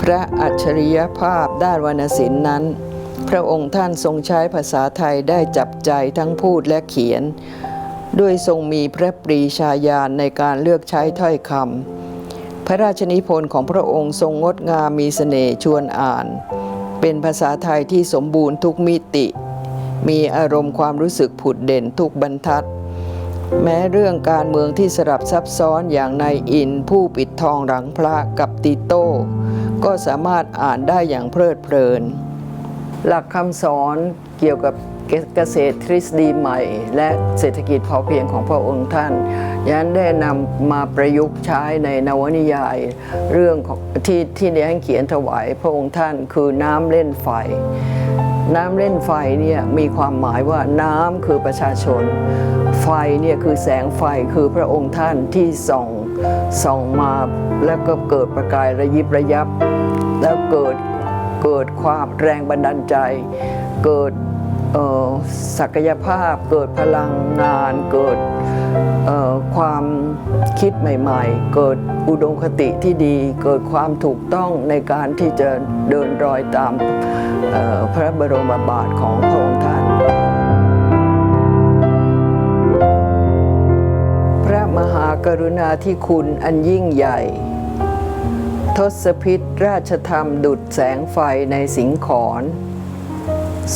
พระอัจฉริยภาพด้านวรรณศิลป์นั้น พระองค์ท่านทรงใช้ภาษาไทยได้จับใจทั้งพูดและเขียน ด้วยทรงมีพระปรีชาญาณในการเลือกใช้ถ้อยคำพระราชนิพนธ์ของพระองค์ทรงงดงามมีเสน่ห์ชวนอ่าน เป็นภาษาไทยที่สมบูรณ์ทุกมิติ มีอารมณ์ความรู้สึกผุดเด่นทุกบรรทัดแม้เรื่องการเมืองที่สลับซับซ้อนอย่างนายอินผู้ปิดทองหลังพระกับติโต้ ก็สามารถอ่านได้อย่างเพลิดเพลิน หลักคำสอนเกี่ยวกับเกษตรทฤษฎีใหม่ และเศรษฐกิจพอเพียงของพระองค์ท่านยันได้นำมาประยุกต์ใช้ในนวนิยาย เรื่องของที่ที่ได้ให้เขียนถวายพระองค์ท่านคือน้ำเล่นไฟ น้ำเล่นไฟเนี่ยมีความหมายว่าน้ำคือประชาชน ไฟเนี่ยคือแสงไฟคือพระองค์ท่านที่ส่องส่องมาแล้วก็เกิดประกายระยิบระยับ แล้วเกิดเกิดความแรงบันดาลใจ เกิด ศักยภาพเกิดพลังงานเกิดความคิดใหม่ๆ เกิดอุดมคติที่ดี เกิดความถูกต้องในการที่จะเดินรอยตามพระบรมบาทของพระองค์ท่าน พระมหากรุณาธิคุณอันยิ่งใหญ่ ทศพิษราชธรรมดุดแสงไฟในสิงขร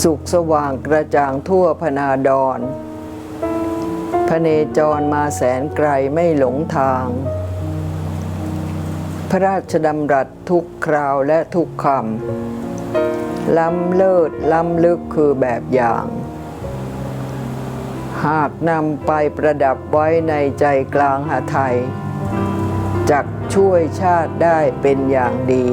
สุขสว่างกระจ่างทั่วพนาดรพระเนจรมาแสนไกลไม่หลงทาง พระราชดำรัสทุกคราวและทุกคำ ล้ำเลิศล้ำลึกคือแบบอย่าง หากนำไปประดับไว้ในใจกลางหาไทยจักช่วยชาติได้เป็นอย่างดี